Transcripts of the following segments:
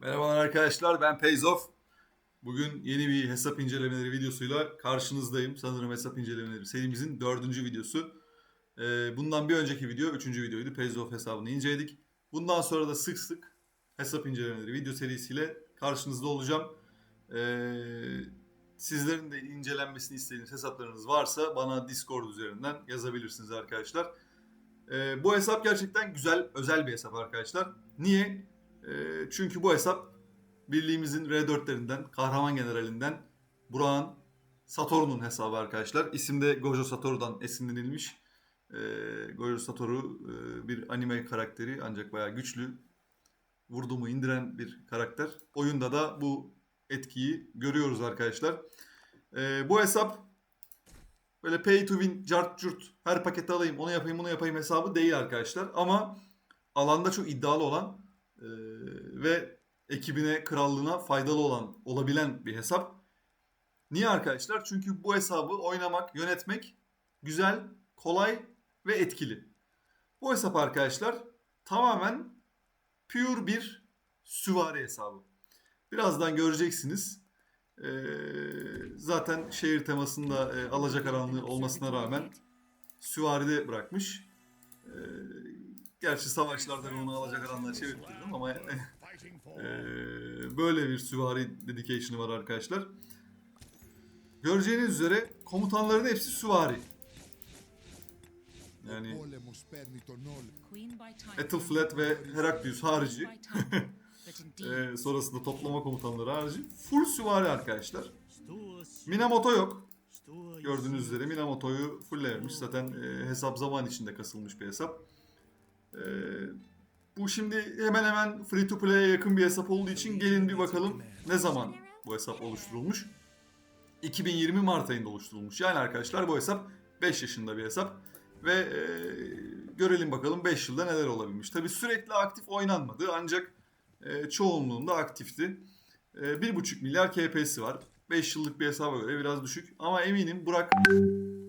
Merhabalar arkadaşlar ben Peyzof. Bugün yeni bir hesap incelemeleri videosuyla karşınızdayım. Sanırım hesap incelemeleri serimizin dördüncü videosu. Ee, bundan bir önceki video üçüncü videoydu. Peyzof hesabını inceledik. Bundan sonra da sık sık hesap incelemeleri video serisiyle karşınızda olacağım. Ee, sizlerin de incelenmesini istediğiniz hesaplarınız varsa bana Discord üzerinden yazabilirsiniz arkadaşlar. Ee, bu hesap gerçekten güzel, özel bir hesap arkadaşlar. Niye? Ee, çünkü bu hesap birliğimizin R4'lerinden, kahraman generalinden Burak'ın Satoru'nun hesabı arkadaşlar. İsim de Gojo Satoru'dan esinlenilmiş. Ee, Gojo Satoru e, bir anime karakteri ancak bayağı güçlü. Vurduğumu indiren bir karakter. Oyunda da bu etkiyi görüyoruz arkadaşlar. Ee, bu hesap böyle pay to win, cart curt, her paketi alayım, onu yapayım, bunu yapayım hesabı değil arkadaşlar. Ama alanda çok iddialı olan ee, ve ekibine, krallığına faydalı olan, olabilen bir hesap. Niye arkadaşlar? Çünkü bu hesabı oynamak, yönetmek güzel, kolay ve etkili. Bu hesap arkadaşlar tamamen pure bir süvari hesabı. Birazdan göreceksiniz. Ee, zaten şehir temasında e, alacakaranlığı olmasına rağmen süvaride bırakmış. Ee, Gerçi savaşlarda onu alacak alanlara çevirdim ama yani, e, böyle bir süvari dedication'ı var arkadaşlar. Göreceğiniz üzere komutanların hepsi süvari. Yani Ethelflaed ve Heraklius harici, e, sonrasında toplama komutanları harici full süvari arkadaşlar. Minamoto yok. Gördüğünüz üzere Minamoto'yu fulllemiş. Zaten e, hesap zaman içinde kasılmış bir hesap. Ee, bu şimdi hemen hemen free to play'e yakın bir hesap olduğu için gelin bir bakalım ne zaman bu hesap oluşturulmuş. 2020 Mart ayında oluşturulmuş. Yani arkadaşlar bu hesap 5 yaşında bir hesap. Ve e, görelim bakalım 5 yılda neler olabilmiş. Tabi sürekli aktif oynanmadı ancak e, çoğunluğunda aktifti. E, 1,5 milyar KP'si var. 5 yıllık bir hesaba göre biraz düşük. Ama eminim Burak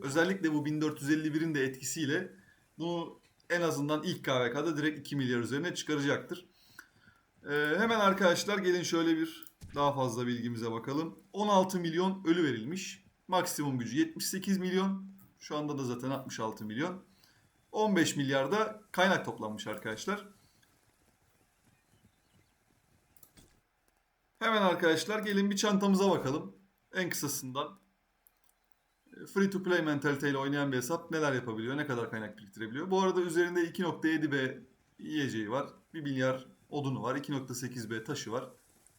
özellikle bu 1451'in de etkisiyle bunu en azından ilk KVK'da direkt 2 milyar üzerine çıkaracaktır. Ee, hemen arkadaşlar gelin şöyle bir daha fazla bilgimize bakalım. 16 milyon ölü verilmiş. Maksimum gücü 78 milyon. Şu anda da zaten 66 milyon. 15 milyarda kaynak toplanmış arkadaşlar. Hemen arkadaşlar gelin bir çantamıza bakalım. En kısasından free to play mentaliteyle oynayan bir hesap neler yapabiliyor, ne kadar kaynak biriktirebiliyor. Bu arada üzerinde 2.7B yiyeceği var. 1 milyar odunu var. 2.8B taşı var.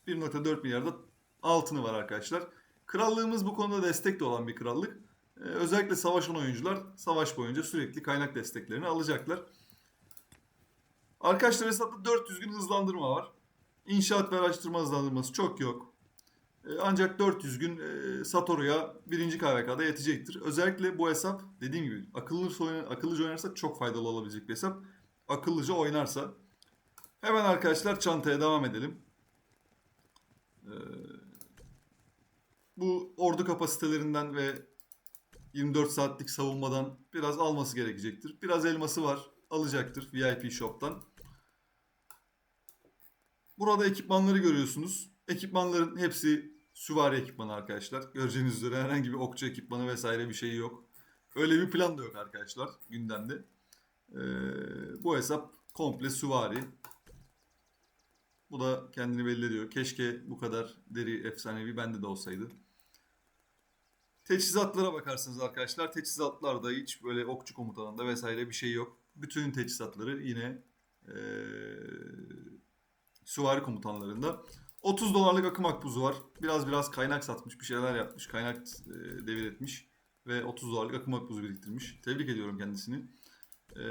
1.4 milyarda altını var arkadaşlar. Krallığımız bu konuda destek de olan bir krallık. Ee, özellikle savaşan oyuncular savaş boyunca sürekli kaynak desteklerini alacaklar. Arkadaşlar hesapta 400 gün hızlandırma var. İnşaat ve araştırma hızlandırması çok yok. E, ancak 400 gün e, Satoru'ya birinci KVK'da yetecektir. Özellikle bu hesap dediğim gibi akıllı oynar, akıllıca oynarsa çok faydalı olabilecek bir hesap. Akıllıca oynarsa. Hemen arkadaşlar çantaya devam edelim. E, bu ordu kapasitelerinden ve 24 saatlik savunmadan biraz alması gerekecektir. Biraz elması var. Alacaktır VIP Shop'tan. Burada ekipmanları görüyorsunuz. Ekipmanların hepsi süvari ekipmanı arkadaşlar. Göreceğiniz üzere herhangi bir okçu ekipmanı vesaire bir şey yok. Öyle bir plan da yok arkadaşlar gündemde. Ee, bu hesap komple süvari. Bu da kendini belli ediyor. Keşke bu kadar deri efsanevi bende de olsaydı. Teçhizatlara bakarsanız arkadaşlar teçhizatlarda hiç böyle okçu komutanında vesaire bir şey yok. Bütün teçhizatları yine ee, süvari komutanlarında. 30 dolarlık akım akbuzu var. Biraz biraz kaynak satmış, bir şeyler yapmış, kaynak e, devir etmiş ve 30 dolarlık akım akbuzu biriktirmiş. Tebrik ediyorum kendisini. E,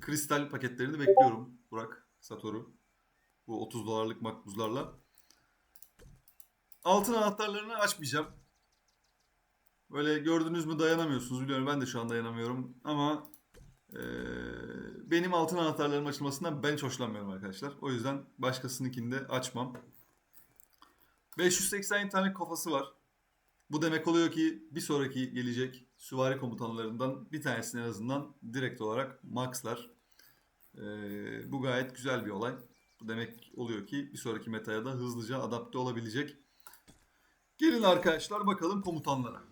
kristal paketlerini bekliyorum Burak, Satoru. Bu 30 dolarlık makbuzlarla. Altın anahtarlarını açmayacağım. Böyle gördünüz mü dayanamıyorsunuz biliyorum. Ben de şu an dayanamıyorum. Ama e, benim altın anahtarlarım açılmasından ben hiç hoşlanmıyorum arkadaşlar. O yüzden başkasınınkini de açmam. 580 tane kafası var. Bu demek oluyor ki bir sonraki gelecek süvari komutanlarından bir tanesini en azından direkt olarak maxlar. Ee, bu gayet güzel bir olay. Bu demek oluyor ki bir sonraki metaya da hızlıca adapte olabilecek. Gelin arkadaşlar bakalım komutanlara.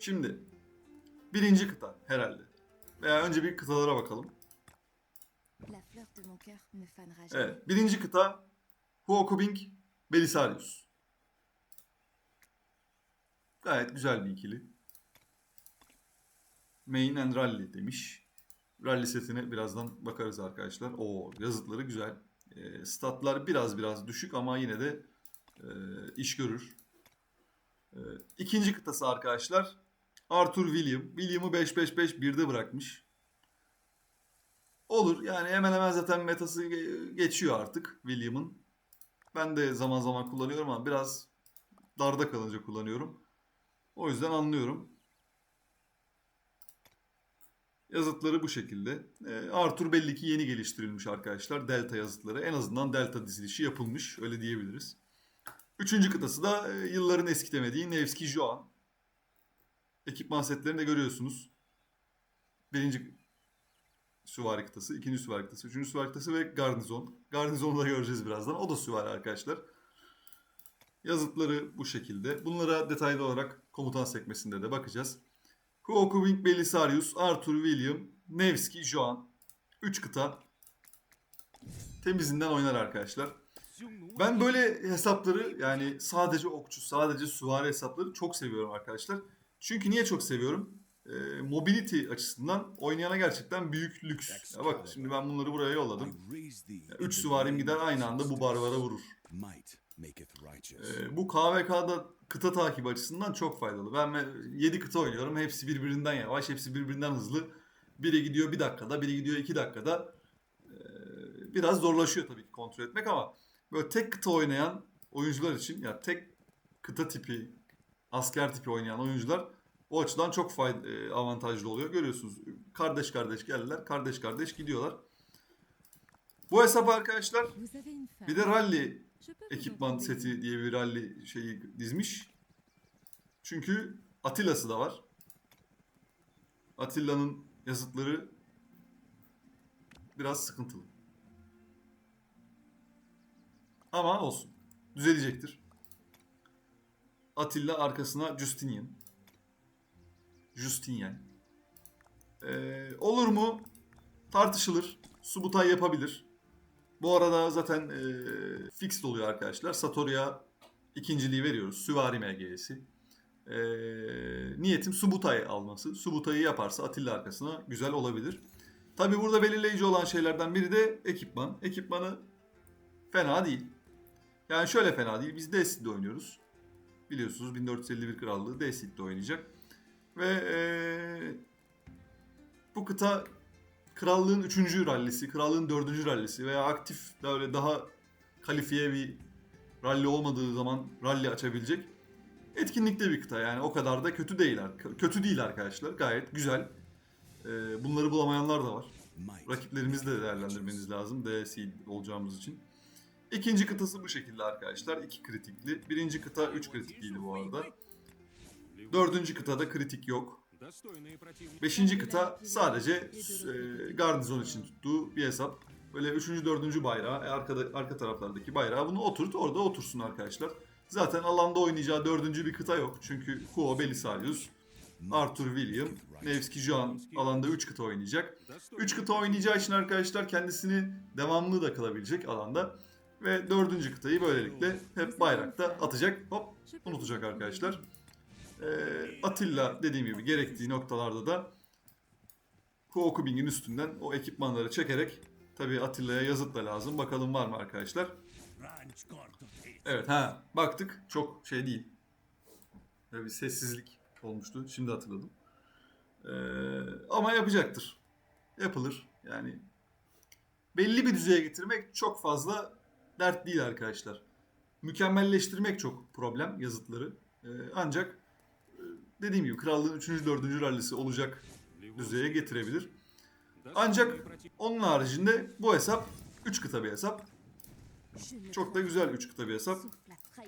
Şimdi birinci kıta herhalde. Veya önce bir kıtalara bakalım. Evet. Birinci kıta Huokubing Belisarius. Gayet güzel bir ikili. Main and Rally demiş. Rally setine birazdan bakarız arkadaşlar. Oo yazıtları güzel. E, statlar biraz biraz düşük ama yine de e, iş görür. E, ikinci kıtası arkadaşlar Arthur William. William'ı 5-5-5-1'de bırakmış. Olur yani hemen hemen zaten metası ge- geçiyor artık William'ın. Ben de zaman zaman kullanıyorum ama biraz darda kalınca kullanıyorum. O yüzden anlıyorum. Yazıtları bu şekilde. Ee, Arthur belli ki yeni geliştirilmiş arkadaşlar. Delta yazıtları. En azından Delta dizilişi yapılmış. Öyle diyebiliriz. Üçüncü kıtası da e, yılların eskitemediği Nevski Joan. Ekipman setlerini de görüyorsunuz. Birinci süvari kıtası, ikinci süvari kıtası, üçüncü süvari kıtası ve garnizon. Garnizonu da göreceğiz birazdan. O da süvari arkadaşlar. Yazıtları bu şekilde. Bunlara detaylı olarak komutan sekmesinde de bakacağız. Huokubing Belisarius, Arthur William, Nevski, Joan. 3 kıta. Temizinden oynar arkadaşlar. Ben böyle hesapları yani sadece okçu, sadece süvari hesapları çok seviyorum arkadaşlar. Çünkü niye çok seviyorum? Ee, mobility açısından oynayana gerçekten büyük lüks. Ya bak şimdi ben bunları buraya yolladım. 3 süvarim gider aynı anda bu barbara vurur. Ee, bu KVK'da kıta takibi açısından çok faydalı. Ben 7 kıta oynuyorum. Hepsi birbirinden yavaş, hepsi birbirinden hızlı. Biri gidiyor bir dakikada, biri gidiyor iki dakikada. Ee, biraz zorlaşıyor tabii ki kontrol etmek ama böyle tek kıta oynayan oyuncular için ya tek kıta tipi, asker tipi oynayan oyuncular o açıdan çok fayda, e, avantajlı oluyor. Görüyorsunuz kardeş kardeş geldiler, kardeş kardeş gidiyorlar. Bu hesap arkadaşlar bir de rally ekipman seti diye bir rally şeyi dizmiş. Çünkü Atilla'sı da var. Atilla'nın yazıtları biraz sıkıntılı. Ama olsun. Düzelecektir. Attila arkasına Justinian. Justinian. Ee, olur mu? Tartışılır. Subutay yapabilir. Bu arada zaten e, fixed oluyor arkadaşlar. Satori'ye ikinciliği veriyoruz. Süvari MG'si. E, niyetim Subutay alması. Subutay'ı yaparsa Atilla arkasına güzel olabilir. Tabi burada belirleyici olan şeylerden biri de ekipman. Ekipmanı fena değil. Yani şöyle fena değil. Biz D-Seed'de oynuyoruz. Biliyorsunuz 1451 Krallığı D-Seed'de oynayacak. Ve e, bu kıta krallığın 3. rallisi, krallığın 4. rallisi veya aktif böyle daha kalifiye bir ralli olmadığı zaman ralli açabilecek etkinlikte bir kıta yani o kadar da kötü değil. Kötü değil arkadaşlar. Gayet güzel. Ee, bunları bulamayanlar da var. Rakiplerimizi de değerlendirmeniz lazım. DSI olacağımız için. İkinci kıtası bu şekilde arkadaşlar. iki kritikli. Birinci kıta 3 kritikliydi bu arada. Dördüncü kıtada kritik yok. Beşinci kıta sadece e, garnizon için tuttuğu bir hesap. Böyle üçüncü, dördüncü bayrağı, e, arkada, arka taraflardaki bayrağı bunu oturt orada otursun arkadaşlar. Zaten alanda oynayacağı dördüncü bir kıta yok. Çünkü Huo Belisarius, Arthur William, Nevski Joan alanda 3 kıta oynayacak. 3 kıta oynayacağı için arkadaşlar kendisini devamlı da kalabilecek alanda. Ve dördüncü kıtayı böylelikle hep bayrakta atacak. Hop unutacak arkadaşlar. Ee, Atilla dediğim gibi gerektiği noktalarda da Huokubing'in üstünden o ekipmanları çekerek tabii Atilla'ya yazıt da lazım. Bakalım var mı arkadaşlar? Evet ha baktık çok şey değil. Böyle bir sessizlik olmuştu. Şimdi hatırladım. Ee, ama yapacaktır. Yapılır. Yani belli bir düzeye getirmek çok fazla dert değil arkadaşlar. Mükemmelleştirmek çok problem yazıtları. Ee, ancak e, dediğim gibi krallığın 3. 4. rallisi olacak düzeye getirebilir. Ancak onun haricinde bu hesap 3 kıta bir hesap. Çok da güzel 3 kıta bir hesap.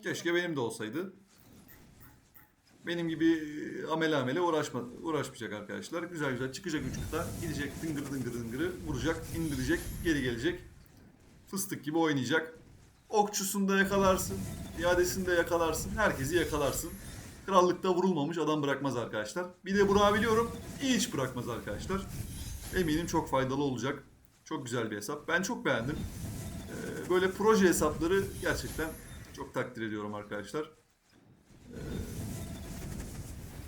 Keşke benim de olsaydı. Benim gibi e, amele amele uğraşma, uğraşmayacak arkadaşlar. Güzel güzel çıkacak 3 kıta. Gidecek dıngır dıngır dıngırı vuracak, indirecek, geri gelecek. Fıstık gibi oynayacak. Okçusunda yakalarsın, iadesinde yakalarsın, herkesi yakalarsın. Krallıkta vurulmamış adam bırakmaz arkadaşlar. Bir de Burak'ı biliyorum, hiç bırakmaz arkadaşlar. Eminim çok faydalı olacak. Çok güzel bir hesap. Ben çok beğendim. Ee, böyle proje hesapları gerçekten çok takdir ediyorum arkadaşlar. Ee,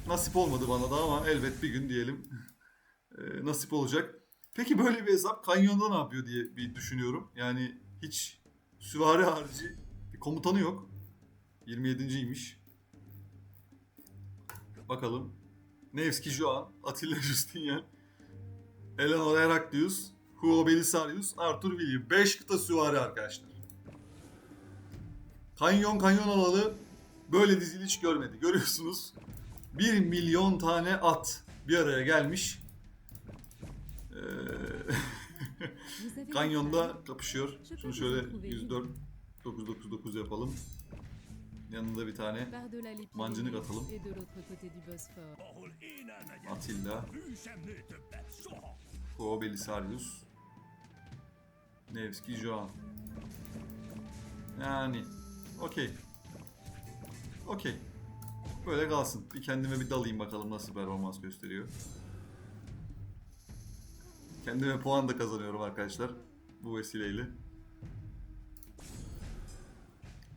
nasip olmadı bana da ama elbet bir gün diyelim ee, nasip olacak. Peki böyle bir hesap kanyonda ne yapıyor diye bir düşünüyorum. Yani hiç süvari harici bir komutanı yok. 27.ymiş. Bakalım. Nevski Joan, Atilla Justinian, Eleanor Heraklius, Hugo Belisarius, Arthur William. 5 kıta süvari arkadaşlar. Kanyon kanyon alalı böyle diziliş görmedi. Görüyorsunuz. 1 milyon tane at bir araya gelmiş. Ee, Kanyonda kapışıyor. Şunu şöyle 104 999 yapalım. Yanında bir tane Mancınık atalım. Atilla, Hugo Belisarius, Nevski Joan. Yani okey. Okey. Böyle kalsın. Bir kendime bir dalayım bakalım nasıl performans gösteriyor. Kendime puan da kazanıyorum arkadaşlar. Bu vesileyle.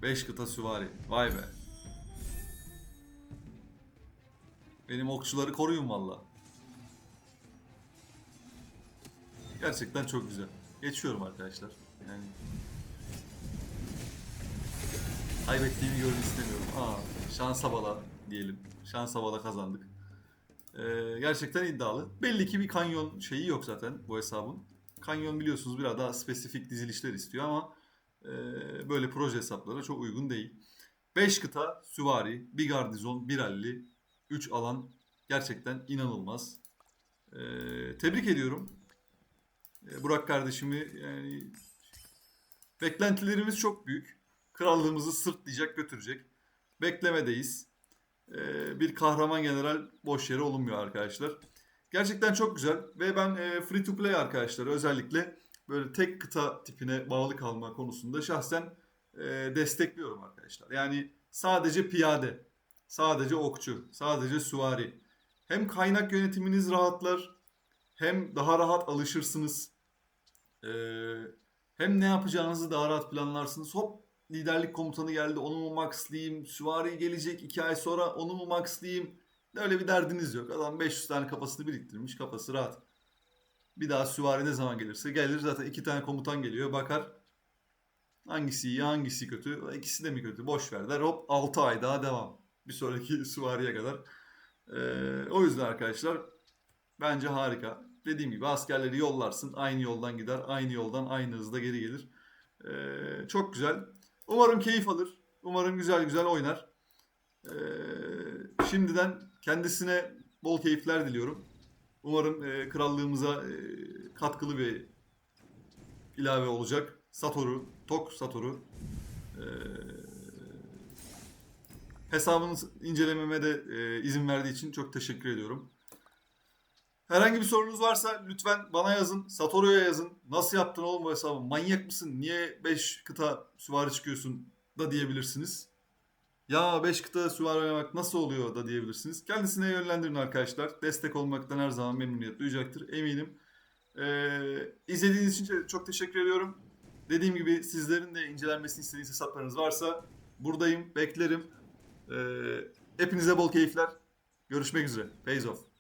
5 kıta süvari. Vay be. Benim okçuları koruyun valla. Gerçekten çok güzel. Geçiyorum arkadaşlar. Yani kaybettiğimi görün istemiyorum. Aa, şansa bala diyelim. Şansa bala kazandık. Ee, gerçekten iddialı. Belli ki bir kanyon şeyi yok zaten bu hesabın. Kanyon biliyorsunuz biraz daha spesifik dizilişler istiyor ama böyle proje hesaplara çok uygun değil. 5 kıta, süvari, bir gardizon, bir alli, 3 alan gerçekten inanılmaz. Ee, tebrik ediyorum. Ee, Burak kardeşimi yani beklentilerimiz çok büyük. Krallığımızı sırtlayacak götürecek. Beklemedeyiz. Ee, bir kahraman general boş yere olunmuyor arkadaşlar. Gerçekten çok güzel ve ben e, free to play arkadaşlar özellikle böyle tek kıta tipine bağlı kalma konusunda şahsen e, destekliyorum arkadaşlar. Yani sadece piyade, sadece okçu, sadece süvari. Hem kaynak yönetiminiz rahatlar, hem daha rahat alışırsınız. Ee, hem ne yapacağınızı daha rahat planlarsınız. Hop liderlik komutanı geldi onu mu maxlayayım, süvari gelecek iki ay sonra onu mu maxlayayım. Öyle bir derdiniz yok. Adam 500 tane kafasını biriktirmiş, kafası rahat. Bir daha süvari ne zaman gelirse gelir. Zaten iki tane komutan geliyor, bakar. Hangisi iyi, hangisi kötü? İkisi de mi kötü? Boş ver der. Hop 6 ay daha devam. Bir sonraki süvariye kadar. Ee, o yüzden arkadaşlar bence harika. Dediğim gibi askerleri yollarsın. Aynı yoldan gider. Aynı yoldan aynı hızda geri gelir. Ee, çok güzel. Umarım keyif alır. Umarım güzel güzel oynar. Ee, şimdiden kendisine bol keyifler diliyorum. Umarım e, krallığımıza e, katkılı bir ilave olacak. Satoru, Tok Satoru. Ee, hesabını incelememe de e, izin verdiği için çok teşekkür ediyorum. Herhangi bir sorunuz varsa lütfen bana yazın. Satoru'ya yazın. Nasıl yaptın oğlum bu hesabı? Manyak mısın? Niye 5 kıta süvari çıkıyorsun da diyebilirsiniz. Ya 5 kıta süvari oynamak nasıl oluyor da diyebilirsiniz. Kendisine yönlendirin arkadaşlar. Destek olmaktan her zaman memnuniyet duyacaktır eminim. Ee, izlediğiniz için çok teşekkür ediyorum. Dediğim gibi sizlerin de incelenmesini istediğiniz hesaplarınız varsa buradayım, beklerim. Ee, hepinize bol keyifler. Görüşmek üzere. Pays off.